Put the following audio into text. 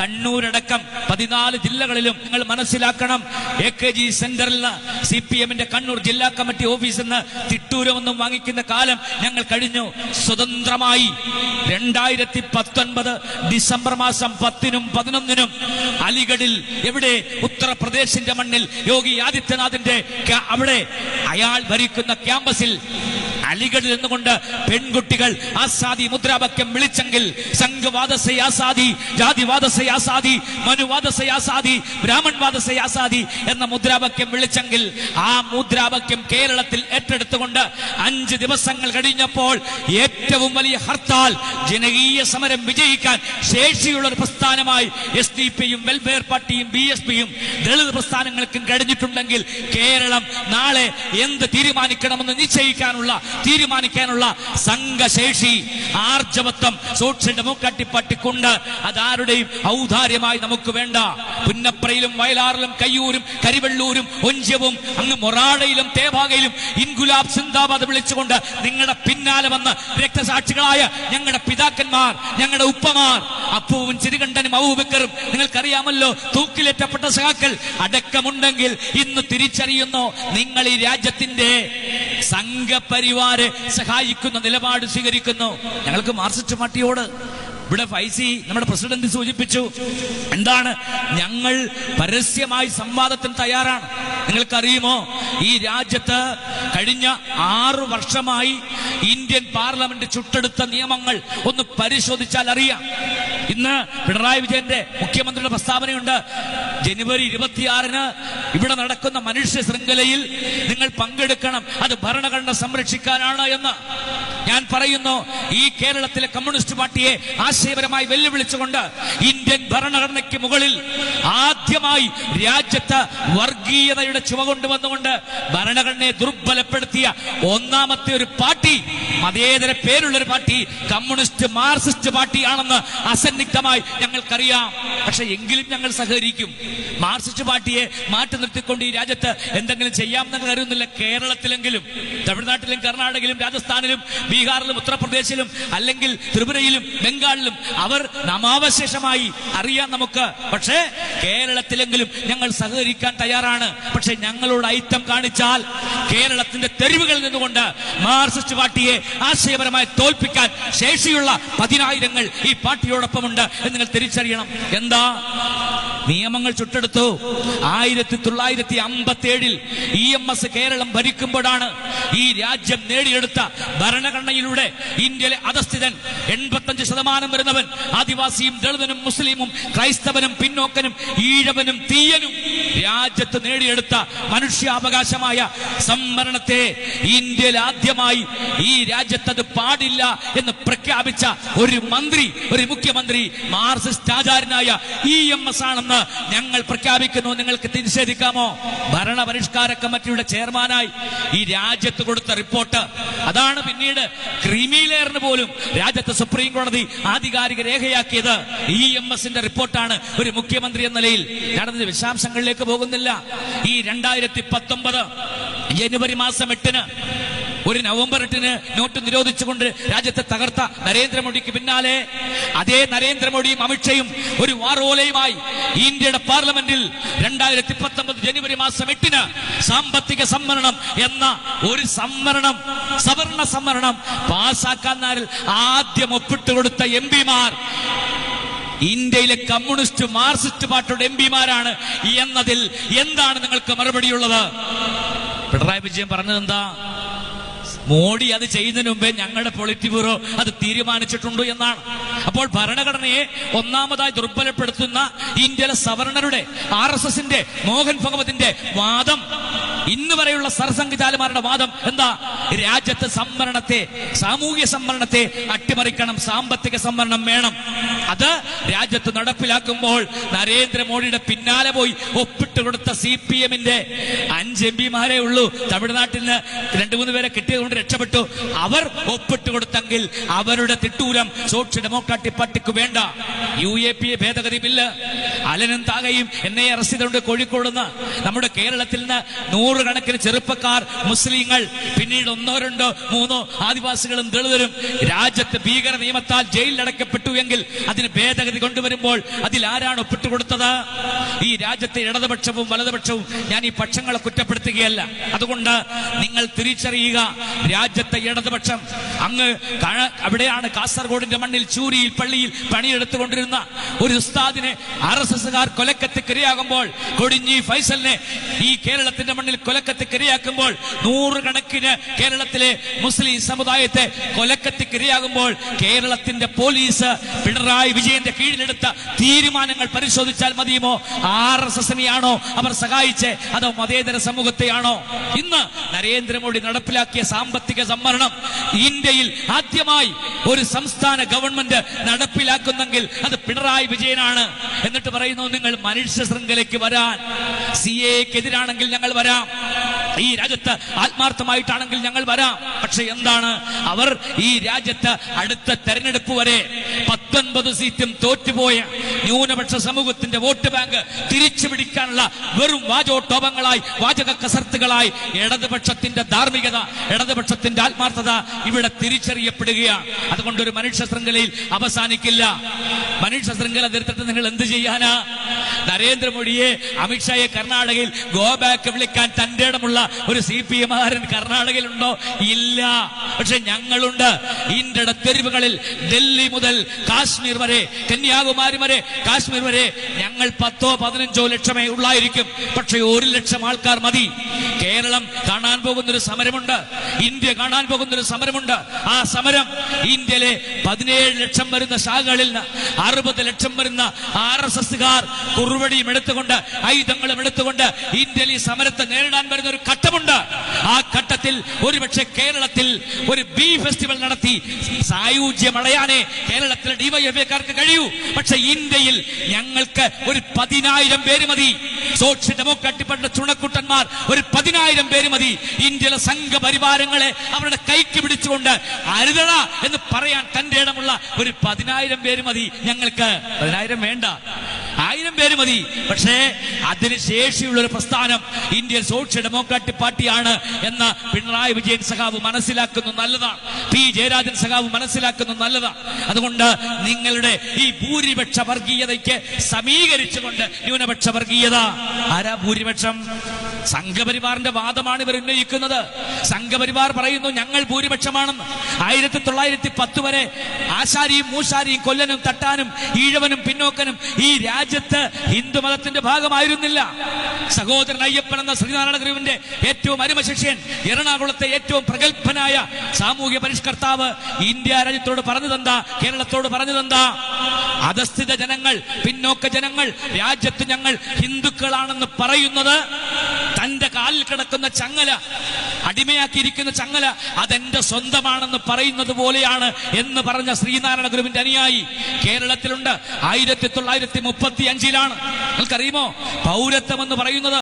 കണ്ണൂരടക്കം പതിനാല് ജില്ലകളിലും നിങ്ങൾ മനസ്സിലാക്കണം. എ കെ ജി സെന്ററിൽ സി പി എമ്മിന്റെ കണ്ണൂർ ജില്ലാ കമ്മിറ്റി ഓഫീസിൽ നിന്ന് തിട്ടൂരമൊന്നും വാങ്ങിക്കുന്ന കാലം ഞങ്ങൾ കഴിഞ്ഞു. സ്വതന്ത്രമായി രണ്ടായിരത്തി പത്തൊൻപത് ഡിസംബർ മാസം പത്തിനും പതിനൊന്നിനും അലിഗഡിൽ എവിടെ? ഉത്തർപ്രദേശിന്റെ മണ്ണിൽ. യോഗി ആദിത്യനാഥിന്റെ അവിടെ അയാൾ ഭരിക്കുന്ന ക്യാമ്പസിൽ അലിഗഡിൽ നിന്നുകൊണ്ട് പെൺകുട്ടികൾ ആസാദി മുദ്രാവാക്യം വിളിച്ചെങ്കിൽ സംഘവാദസെ ആസാദി ജാതിവാദസെ ആസാദി മനുവാദസെ ആസാദി ബ്രാഹ്മൺവാദസെ ആസാദി എന്ന മുദ്രാവാക്യം വിളിച്ചെങ്കിൽ ആ മുദ്രാവാക്യം കേരളത്തിൽ ഏറ്റെടുത്തുകൊണ്ട് അഞ്ച് ദിവസങ്ങൾ കഴിഞ്ഞപ്പോൾ ഏറ്റവും വലിയ ഹർത്താൽ ജനകീയ സമരം വിജയിക്കാൻ ശേഷിയുള്ള ഒരു പ്രസ്ഥാനമായി എസ് ഡി പിയും വെൽഫെയർ പാർട്ടിയും ബി എസ് പിയും ദളിത് പ്രസ്ഥാനങ്ങൾക്കും കഴിഞ്ഞിട്ടുണ്ടെങ്കിൽ കേരളം നാളെ എന്ത് തീരുമാനിക്കണമെന്ന് നിശ്ചയിക്കാനുള്ള തീരുമാനിക്കാനുള്ള സംഘശേഷി ആർജവത്വം സോഷ്യൽ ഡെമോക്രാറ്റിക് പാർട്ടിക്കുണ്ട് അതാരുടെയും ഔദാര്യമായി നമുക്ക് വേണ്ട. പുന്നപ്രയിലും വയലാറിലും കയ്യൂരും കരിവെള്ളൂരും ഒഞ്ചവും അങ്ങ് മൊറാടയിലും തേഭാഗയിലും ഇൻഗുലാബ് സിന്ദാബാദ് വിളിച്ചുകൊണ്ട് നിങ്ങളുടെ പിന്നാലെ വന്ന് രക്തസാക്ഷികളായ ഞങ്ങളുടെ പിതാക്കന്മാർ ഞങ്ങളുടെ ഉപ്പമാർ അപ്പൂവും ചിരികണ്ടനും ഔബക്കറും നിങ്ങൾക്കറിയാമല്ലോ തൂക്കിലേറ്റപ്പെട്ട സഹാക്കൾ അടക്കമുണ്ടെങ്കിൽ ഇന്ന് തിരിച്ചറിയുന്നു നിങ്ങൾ ഈ രാജ്യത്തിന്റെ സംഘപരിവാരെ സഹായിക്കുന്ന നിലപാട് സ്വീകരിക്കുന്നു. ഞങ്ങൾക്ക് മാർസിസ്റ്റ് പാർട്ടിയോട് ഇവിടെ ഫൈസി നമ്മുടെ പ്രസിഡന്റ് സൂചിപ്പിച്ചു. എന്താണ്? ഞങ്ങൾ പരസ്യമായി സംവാദത്തിന് തയ്യാറാണ്. നിങ്ങൾക്കറിയുമോ? ഈ രാജ്യത്ത് കഴിഞ്ഞ ആറു വർഷമായി ഇന്ത്യൻ പാർലമെന്റ് ചുട്ടെടുത്ത നിയമങ്ങൾ ഒന്ന് പരിശോധിച്ചാൽ അറിയാം. ഇന്ന് പിണറായി വിജയന്റെ മുഖ്യമന്ത്രിയുടെ പ്രസ്താവനയുണ്ട്. ജനുവരി ഇരുപത്തിയാറിന് ഇവിടെ നടക്കുന്ന മനുഷ്യ ശൃംഖലയിൽ നിങ്ങൾ പങ്കെടുക്കണം. അത് ഭരണഘടന സംരക്ഷിക്കാനാണ് എന്ന് ഞാൻ പറയുന്നു. ഈ കേരളത്തിലെ കമ്മ്യൂണിസ്റ്റ് പാർട്ടിയെ ആശയപരമായി വെല്ലുവിളിച്ചുകൊണ്ട് ഇന്ത്യൻ ഭരണഘടനയ്ക്ക് മുകളിൽ ആദ്യമായി രാജ്യത്ത് വർഗീയതയുടെ ചുവ കൊണ്ടുവന്നുകൊണ്ട് ഭരണഘടനയെ ദുർബലപ്പെടുത്തിയ ഒന്നാമത്തെ ഒരു പാർട്ടി മതേതര പേരുള്ള ഒരു പാർട്ടി കമ്മ്യൂണിസ്റ്റ് മാർക്സിസ്റ്റ് പാർട്ടിയാണെന്ന് അസന്നിഗ്ധമായി ഞങ്ങൾക്കറിയാം. പക്ഷെ എങ്കിലും ഞങ്ങൾ സഹകരിക്കും. മാർസിസ്റ്റ് പാർട്ടിയെ മാറ്റി നിർത്തിക്കൊണ്ട് ഈ രാജ്യത്ത് എന്തെങ്കിലും ചെയ്യാമെന്ന് അറിയുന്നില്ല. കേരളത്തിലെങ്കിലും തമിഴ്നാട്ടിലും കർണാടകയിലും രാജസ്ഥാനിലും ബീഹാറിലും ഉത്തർപ്രദേശിലും അല്ലെങ്കിൽ ത്രിപുരയിലും ബംഗാളിലും അവർ നാമാവശേഷമായി അറിയാം നമുക്ക്. പക്ഷേ കേരളത്തിലെങ്കിലും ഞങ്ങൾ സഹകരിക്കാൻ തയ്യാറാണ്. പക്ഷെ ഞങ്ങളോട് ഐറ്റം കാണിച്ചാൽ കേരളത്തിന്റെ തെരുവുകളിൽ നിന്നുകൊണ്ട് മാർസിസ്റ്റ് പാർട്ടിയെ ആശയപരമായി തോൽപ്പിക്കാൻ ശേഷിയുള്ള പതിനായിരങ്ങൾ ഈ പാർട്ടിയോടൊപ്പമുണ്ട് എന്ന് നിങ്ങൾ തിരിച്ചറിയണം. എന്താ? നിയമങ്ങൾ ചുട്ടെടുത്തു. ആയിരത്തി തൊള്ളായിരത്തി അമ്പത്തി ഏഴിൽ ഇ എം എസ് കേരളം ഭരിക്കുമ്പോഴാണ് ഈ രാജ്യം നേടിയെടുത്ത ഭരണഘടനയിലൂടെ ഇന്ത്യയിലെ അധസ്ഥിതൻ എൺപത്തഞ്ച് ശതമാനം വരുന്നവൻ ആദിവാസിയും ദളിതനും മുസ്ലിമും ക്രൈസ്തവനും പിന്നോക്കനും ഈഴവനും തീയനും രാജ്യത്ത് നേടിയെടുത്ത മനുഷ്യാവകാശമായ സംവരണത്തെ ഇന്ത്യയിൽ ആദ്യമായി ഈ രാജ്യത്ത് അത് പാടില്ല എന്ന് പ്രഖ്യാപിച്ച ഒരു മന്ത്രി ഒരു മുഖ്യമന്ത്രി മാർസിസ്റ്റ് ആചാര്യനായ ഇ എം എസ് ആണെന്ന് ഞങ്ങൾ പ്രഖ്യാപിക്കുന്നു. നിങ്ങൾക്ക് നിഷേധിക്കാമോ ഭരണപരിഷ്കാര കമ്മിറ്റിയുടെ ചെയർമാനായി ഈ രാജ്യത്ത് കൊടുത്ത റിപ്പോർട്ട്. അതാണ് പിന്നീട് ക്രീമി ലെയറിന് പോലും രാജ്യത്തെ സുപ്രീം കോടതി ആധികാരിക രേഖയാക്കിയത്. ഇ എം എസിന്റെ റിപ്പോർട്ടാണ് ഒരു മുഖ്യമന്ത്രി എന്ന നിലയിൽ. നടന്ന വിശദാംശങ്ങളിലേക്ക് പോകുന്നില്ല. ഈ രണ്ടായിരത്തി പത്തൊമ്പത് ജനുവരി മാസം എട്ടിന് ഒരു നവംബർ എട്ടിന് നോട്ട് നിരോധിച്ചുകൊണ്ട് രാജ്യത്തെ തകർത്ത നരേന്ദ്രമോദിക്ക് പിന്നാലെ. അതേ നരേന്ദ്രമോദിയും അമിത്ഷയും ഒരു വാറോലയുമായി ഇന്ത്യയുടെ പാർലമെന്റിൽ രണ്ടായിരത്തി പത്തൊമ്പത് ജനുവരി മാസം എട്ടിന് സാമ്പത്തിക സംവരണം എന്ന ഒരു സംവരണം സവർണ സംവരണം പാസാക്കാന്നാരിൽ ആദ്യം ഒപ്പിട്ട് കൊടുത്ത എം പിമാർ. ഇന്ത്യയിലെ കമ്മ്യൂണിസ്റ്റ് മാർസിസ്റ്റ് പാർട്ടിയുടെ എം പിമാരാണ്. എന്നതിൽ എന്താണ് നിങ്ങൾക്ക് മറുപടിയുള്ളത്? പിണറായി വിജയൻ പറഞ്ഞത് എന്താ മോഡി അത് ചെയ്യുന്നതിന് മുമ്പേ ഞങ്ങളുടെ പൊളിറ്റി ബ്യൂറോ അത് തീരുമാനിച്ചിട്ടുണ്ട് എന്നാണ്. അപ്പോൾ ഭരണഘടനയെ ഒന്നാമതായി ദുർബലപ്പെടുത്തുന്ന ഇന്ത്യയിലെ സവർണരുടെ ആർ എസ് എസിന്റെ മോഹൻ ഭഗവതിന്റെ വാദം ഇന്ന് വരെയുള്ള സർസംഘചാലമാരുടെ വാദം എന്താ? രാജ്യത്തെ സംവരണത്തെ സാമൂഹ്യ സംവരണത്തെ അട്ടിമറിക്കണം സാമ്പത്തിക സംവരണം വേണം. അത് രാജ്യത്ത് നടപ്പിലാക്കുമ്പോൾ നരേന്ദ്രമോദിയുടെ പിന്നാലെ പോയി ഒപ്പിട്ട് കൊടുത്ത സി പി എമ്മിന്റെ അഞ്ച് എം പിമാരെ ഉള്ളൂ. തമിഴ്നാട്ടിൽ നിന്ന് രണ്ടു മൂന്ന് പേരെ കിട്ടിയതുകൊണ്ട് രക്ഷപ്പെട്ടു. അവർ ഒപ്പിട്ട് കൊടുത്തെങ്കിൽ അവരുടെ തിട്ടൂരം സോഷ്യൽ ഡെമോക്രാറ്റിക് പാർട്ടിക്ക് വേണ്ട. യു എ പി എ ഭേദഗതി ബില്ല് അലനും താകയും എന്നെ അറസ്റ്റ് ചെയ്തുകൊണ്ട് കോഴിക്കോട് നിന്ന് നമ്മുടെ കേരളത്തിൽ നിന്ന് നൂറുകണക്കിന് ചെറുപ്പക്കാർ മുസ്ലിങ്ങൾ പിന്നീട് ഒന്നോ രണ്ടോ മൂന്നോ ആദിവാസികളും ദളിതരും രാജ്യത്ത് ഭീകര നിയമത്താൽ ജയിലിലടക്കപ്പെട്ടു എങ്കിൽ അതിന് ഭേദഗതി കൊണ്ടുവരുമ്പോൾ അതിൽ ആരാണ് ഒപ്പിട്ടുകൊടുത്തത്? ഈ രാജ്യത്തെ ഇടതുപക്ഷവും വലതുപക്ഷവും ഞാൻ ഈ പക്ഷങ്ങളെ കുറ്റപ്പെടുത്തുകയല്ല. അതുകൊണ്ട് നിങ്ങൾ തിരിച്ചറിയുക രാജ്യത്തെ ഇടതുപക്ഷം അങ്ങ് അവിടെയാണ് കാസർഗോഡിന്റെ മണ്ണിൽ ചൂരിയിൽ പള്ളിയിൽ പണിയെടുത്തുകൊണ്ടിരുന്ന ഒരു ഉസ്താദിനെ ആർ എസ് എസുകാർ കൊലക്കത്തിക്കിരയാകുമ്പോൾ കൊടിഞ്ഞി ഫൈസലിനെ ഈ കേരളത്തിന്റെ മണ്ണിൽ കൊലക്കത്തിക്കിരയാക്കുമ്പോൾ നൂറുകണക്കിന് കേരളത്തിലെ മുസ്ലിം സമുദായത്തെ കൊലക്കത്തിക്കിരയാകുമ്പോൾ കേരളത്തിന്റെ പോലീസ് പിണറായി വിജയന്റെ കീഴിലെടുത്ത തീരുമാനങ്ങൾ പരിശോധിച്ചാൽ മതിയുമോ? ആർ എസ് എസിനെയാണോ അവർ സഹായിച്ച്? അതോ മതേതര സമൂഹത്തെയാണോ ഇന്ന് നരേന്ദ്രമോദി നടപ്പിലാക്കിയ സാമ്പത്തിക സംവരണം ഇന്ത്യയിൽ ആദ്യമായി ഒരു സംസ്ഥാന ഗവൺമെന്റ് നടപ്പിലാക്കുന്നെങ്കിൽ അത് പിണറായി വിജയനാണ്. എന്നിട്ട് പറയുന്നു നിങ്ങൾ മനുഷ്യ ശൃംഖലയ്ക്ക് വരാൻ. സി എക്കെതിരാണെങ്കിൽ ഞങ്ങൾ വരാം. ഈ രാജ്യത്ത് ആത്മാർത്ഥമായിട്ടാണെങ്കിൽ ഞങ്ങൾ വരാം. പക്ഷെ എന്താണ്? അവർ ഈ രാജ്യത്ത് അടുത്ത തെരഞ്ഞെടുപ്പ് വരെ പത്തൊൻപത് സീറ്റും തോറ്റുപോയ ന്യൂനപക്ഷ സമൂഹത്തിന്റെ വോട്ട് ബാങ്ക് തിരിച്ചു പിടിക്കാനുള്ള വെറും വാചോട്ടോപങ്ങളായി വാചക കസർത്തുകളായി ഇടതുപക്ഷത്തിന്റെ ധാർമ്മികത ഇടതുപക്ഷത്തിന്റെ ആത്മാർത്ഥത ഇവിടെ തിരിച്ചറിയപ്പെടുകയാണ് അതുകൊണ്ട് ഒരു മനുഷ്യ ശൃംഖലയിൽ അവസാനിക്കില്ല. മനുഷ്യ ശൃംഖല തീർത്തിട്ട് നിങ്ങൾ എന്ത് ചെയ്യാനാ? നരേന്ദ്രമോദിയെ അമിത്ഷായെ കർണാടകയിൽ ഗോബാക്ക് വിളിക്കാൻ തന്റെ ഇടമുള്ള ഒരു സി പി എമാരൻ കർണാടകയിലുണ്ടോ? ഇല്ല. പക്ഷെ ഞങ്ങളുണ്ട്. ഇന്ത്യയുടെ തെരുവുകളിൽ ഡൽഹി മുതൽ കാശ്മീർ വരെ കന്യാകുമാരി വരെ കാശ്മീർ വരെ ഞങ്ങൾ പത്തോ പതിനഞ്ചോ ലക്ഷമേ ഉള്ളായിരിക്കും. പക്ഷെ ഒരു ലക്ഷം ആൾക്കാർ മതി. കേരളം കാണാൻ പോകുന്നൊരു സമരമുണ്ട്. ഇന്ത്യ കാണാൻ പോകുന്നൊരു സമരമുണ്ട്. ആ സമരം ഇന്ത്യയിലെ പതിനേഴ് ലക്ഷം വരുന്ന ശാഖകളിൽ നിന്ന് അറുപത് ലക്ഷം വരുന്ന ആർ എസ് എസുകാർ കുറുവടിയും എടുത്തുകൊണ്ട് ആയുധങ്ങളും എടുത്തുകൊണ്ട് ഇന്ത്യയിൽ ഈ സമരത്തെ നേരിടാൻ വരുന്ന ഒരു ഘട്ടമുണ്ട്. ആ ഘട്ടത്തിൽ ഒരുപക്ഷെ കേരളത്തിൽ ഒരു ബി ഫെസ്റ്റിവൽ നടത്തി സായുജ്യം അടയാനേ കേരളത്തിലെ ഡിവൈഎഫ്ഐക്കാർക്ക് കഴിയൂ. പക്ഷെ ഇന്ത്യയിൽ ഞങ്ങൾക്ക് ഒരു പതിനായിരം പേര് മതി. സോഷ്യൽ ഡെമോക്രാറ്റിക് പാർട്ടിയുടെ ചുണക്കുട്ടന്മാർ ഒരു പതിനായിരം പേര് മതി. ഇന്ത്യയിലെ സംഘപരിവാരങ്ങളെ അവരുടെ കൈക്ക് പിടിച്ചുകൊണ്ട് അരുതട എന്ന് പറയാൻ തന്റെ ഇടമുള്ള ഒരു പതിനായിരം പേര് മതി ഞങ്ങൾക്ക്. പതിനായിരം വേണ്ട. ആയിരം പേര് മതി. പക്ഷേ അതിന് ശേഷിയുള്ള ഒരു പ്രസ്ഥാനം ഇന്ത്യൻ സോഷ്യൽ ഡെമോക്രാറ്റിക് പാർട്ടിയാണ് എന്ന് പിണറായി വിജയൻ സഖാവ് മനസ്സിലാക്കുന്നു നല്ലതാണ്. പി ജയരാജൻ സഖാവ് മനസ്സിലാക്കുന്നു നല്ലതാണ്. അതുകൊണ്ട് നിങ്ങളുടെ ഈ ഭൂരിപക്ഷ വർഗീയതയ്ക്ക് സമീകരിച്ചുകൊണ്ട് ന്യൂനപക്ഷ വർഗീയത. ആരാ ഭൂരിപക്ഷം? സംഘപരിവാറിന്റെ വാദമാണ് ഇവർ ഉന്നയിക്കുന്നത്. സംഘപരിവാർ പറയുന്നു ഞങ്ങൾ ഭൂരിപക്ഷമാണെന്ന് ആയിരത്തി തൊള്ളായിരത്തി പത്ത് വരെ ആശാരിയും മൂശാരിയും കൊല്ലനും തട്ടാനും ഈഴവനും പിന്നോക്കനും ഈ രാജ്യത്ത് ഹിന്ദുമതത്തിന്റെ ഭാഗമായിരുന്നില്ല. സഹോദരൻ അയ്യപ്പൻ എന്ന ശ്രീനാരായണ ഗുരുവിന്റെ ഏറ്റവും അരുമശിഷ്യൻ എറണാകുളത്തെ ഏറ്റവും പ്രഗത്ഭനായ സാമൂഹ്യ പരിഷ്കർത്താവ് ഇന്ത്യ രാജ്യത്തോട് പറഞ്ഞു തന്താ കേരളത്തോട് പറഞ്ഞു തന്താ അധസ്ഥിത ജനങ്ങൾ പിന്നോക്ക ജനങ്ങൾ രാജ്യത്ത് ഞങ്ങൾ ഹിന്ദുക്കളാണെന്ന് പറയുന്നത് തന്റെ കാലിൽ കിടക്കുന്ന ചങ്ങല അടിമയാക്കിയിരിക്കുന്ന ചങ്ങല അതെന്റെ സ്വന്തമാണെന്ന് പറയുന്നത് പോലെയാണ് എന്ന് പറഞ്ഞ ശ്രീനാരായണ ഗുരുവിന്റെ അനുയായി കേരളത്തിലുണ്ട്. ആയിരത്തി തൊള്ളായിരത്തി മുപ്പത്തി അഞ്ചിലാണ്. നിങ്ങൾക്കറിയുമോ? പൗരത്വം എന്ന് പറയുന്നത്